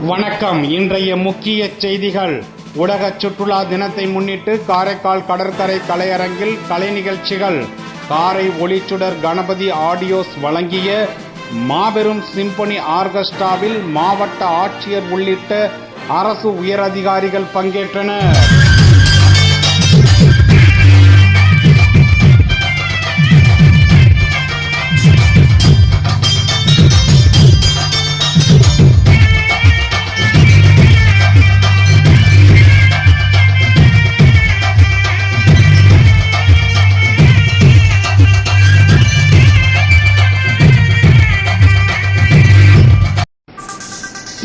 வணக்கம். இன்றைய முக்கிய செய்திகள். உலக சுற்றுலா தினத்தை முன்னிட்டு காரைக்கால் கடற்கரை கலையரங்கில் கலை நிகழ்ச்சிகள். காரை ஒளிச்சுடர் கணபதி ஆடியோஸ் வழங்கிய மாபெரும் சிம்பொனி ஆர்கெஸ்ட்ராவில் மாவட்ட ஆட்சியர் உள்ளிட்ட அரசு உயரதிகாரிகள் பங்கேற்றனர்.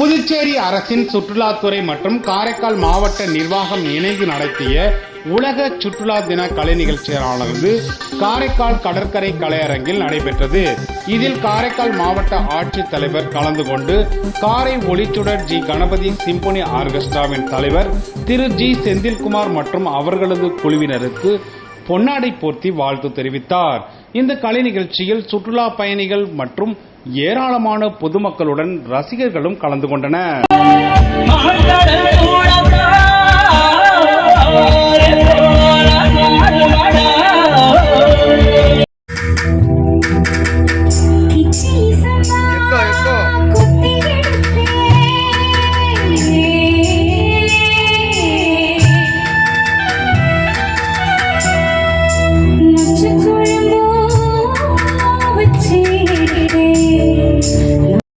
புதுச்சேரி அரசின் சுற்றுலாத்துறை மற்றும் காரைக்கால் மாவட்ட நிர்வாகம் இணைந்து நடத்திய உலக சுற்றுலா தின கலை நிகழ்ச்சியானது காரைக்கால் கடற்கரை கலையரங்கில் நடைபெற்றது. இதில் காரைக்கால் மாவட்ட ஆட்சித் தலைவர் கலந்து கொண்டு காரை ஒளிச்சுடர் ஜி. கணபதி சிம்பொனி ஆர்கெஸ்ட்ராவின் தலைவர் திரு. ஜி. செந்தில்குமார் மற்றும் அவர்களது குழுவினருக்கு பொன்னாடை போர்த்தி வாழ்த்து தெரிவித்தார். இந்த கலை நிகழ்ச்சியில் சுற்றுலா பயணிகள் மற்றும் ஏராளமான பொதுமக்களுடன் ரசிகர்களும் கலந்து கொண்டனர். mais.